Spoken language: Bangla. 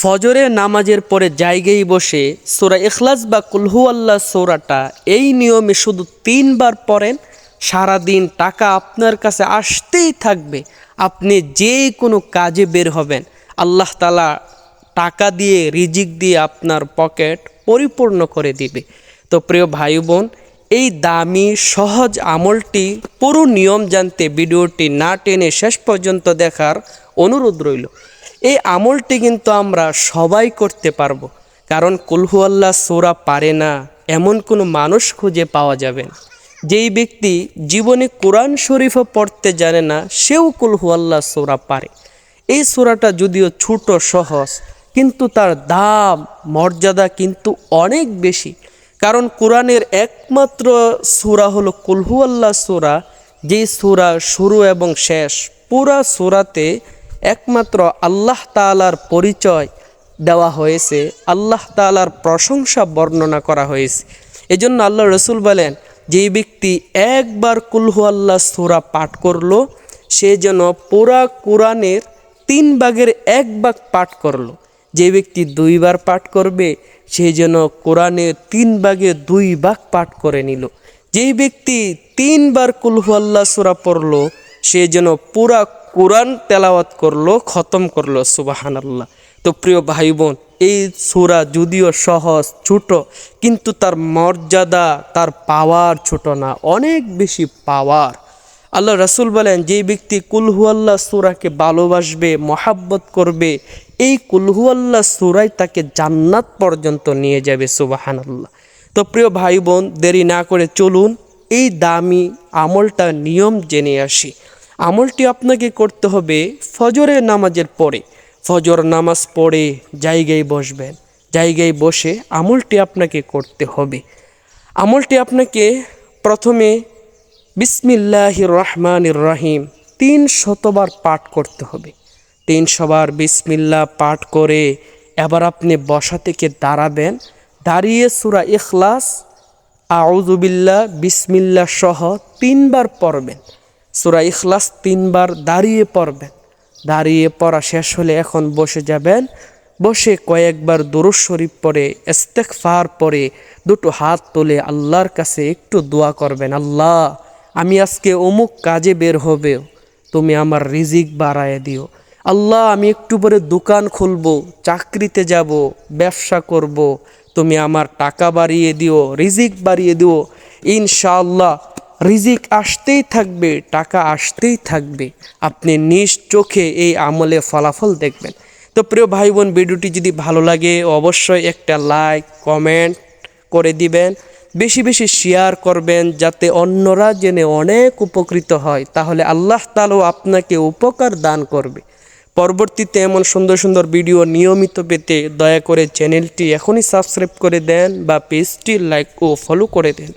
ফজরে নামাজের পরে জায়গায় বসে সোরা ইখলাস বা কুলহু আল্লাহ সোরাটা, এই নিয়মে শুধু তিনবার পড়েন, সারাদিন টাকা আপনার কাছে আসতেই থাকবে। আপনি যে কোনো কাজে বের হবেন। আল্লাহ তালা টাকা দিয়ে, রিজিক দিয়ে আপনার পকেট পরিপূর্ণ করে দিবে। তো প্রিয় ভাই বোন এই দামি, সহজ আমলটি, পুরো নিয়ম জানতে ভিডিওটি না টেনে শেষ পর্যন্ত দেখার অনুরোধ রইল। এই আমলটি কিন্তু আমরা সবাই করতে পারব। কারণ কুলহু সোরা পারে না, এমন কোনো মানুষ খুঁজে পাওয়া যাবে না। যেই ব্যক্তি জীবনে কোরআন শরীফও পড়তে জানে না, সেও কুলহু সোরা পারে। এই সোরাটা যদিও ছোট, সহজ, কিন্তু তার দাম, মর্যাদা কিন্তু অনেক বেশি। কারণ কোরআনের একমাত্র সূরা হলো কুলহু আল্লাহ সূরা। যেই সূরা শুরু এবং শেষ, পুরা সূরাতে একমাত্র আল্লাহ তাআলার পরিচয় দেওয়া হয়েছে, আল্লাহ তাআলার প্রশংসা বর্ণনা করা হয়েছে। এজন্য আল্লাহ রসুল বলেন যেই ব্যক্তি একবার কুলহু আল্লাহ সূরা পাঠ করল, সে যেন পুরা কোরআনের তিন ভাগের এক ভাগ পাঠ করল। যে ব্যক্তি দুইবার পাঠ করবে, সে যেন কোরআনের তিন ভাগে দুই ভাগ পাঠ করে নিল। যেই ব্যক্তি তিনবার কুলহু আল্লাহ সুরা পড়ল, সে যেন পুরা কোরআন তেলাওয়াত করল, খতম করল সুবাহান আল্লাহ তো প্রিয় ভাই বোন এই সুরা যদিও সহজ, ছোট, কিন্তু তার মর্যাদা, তার পাওয়ার ছোট না, অনেক বেশি পাওয়ার। আল্লাহ রাসুল বলেন, যে ব্যক্তি কুলহু আল্লাহ সুরাকে ভালোবাসবে, মহাব্বত করবে, এই কুলহু আল্লাহ সুরাই তাকে জান্নাত পর্যন্ত নিয়ে যাবে সুবাহান আল্লাহ তো প্রিয় ভাই বোন দেরি না করে চলুন, এই দামি আমলটা নিয়ম জেনে আসি। আমলটি আপনাকে করতে হবে ফজরের নামাজের পরে। ফজর নামাজ পড়ে জায়গায় বসবেন, জায়গায় বসে আমলটি আপনাকে করতে হবে। আমলটি আপনাকে প্রথমে বিসমিল্লাহ রহমান রাহিম তিন শতবার পাঠ করতে হবে। তিন শবার বিসমিল্লা পাঠ করে এবার আপনি বসা থেকে দাঁড়াবেন। দাঁড়িয়ে সুরা ইখলাস আউজুবিল্লা বিসমিল্লা সহ তিনবার পড়বেন। সুরা ইখলাস তিনবার দাঁড়িয়ে পড়বেন। দাঁড়িয়ে পড়া শেষ হলে এখন বসে যাবেন। বসে কয়েকবার দুরুজ শরীফ পরে ইস্তেকফার পরে দুটো হাত তুলে আল্লাহর কাছে একটু দোয়া করবেন, আল্লাহ, আমি আজকে অমুক কাজে বের হবে তুমি আমার রিজিক বাড়ায় দিও। আল্লাহ, আমি একটু পরে দোকান খুলবো, চাকরিতে যাব, ব্যবসা করব, তুমি আমার টাকা বাড়িয়ে দিও, রিজিক বাড়িয়ে দিও। ইনশাআল্লাহ রিজিক আসতেই থাকবে, টাকা আসতেই থাকবে। আপনি নিজ চোখে এই আমলে ফলাফল দেখবেন। তো প্রিয় ভাই বোন ভিডিওটি যদি ভালো লাগে, অবশ্যই একটা লাইক, কমেন্ট করে দিবেন। বেশি বেশি শেয়ার করবেন যাতে অন্যরা জেনে অনেক উপকৃত হয়। তাহলে আল্লাহ তালাও আপনাকে উপকার দান করবে। পরবর্তীতে এমন সুন্দর সুন্দর ভিডিও নিয়মিত পেতে দয়া করে চ্যানেলটি এখনই সাবস্ক্রাইব করে দেন বা পেজটি লাইক ও ফলো করে দেন।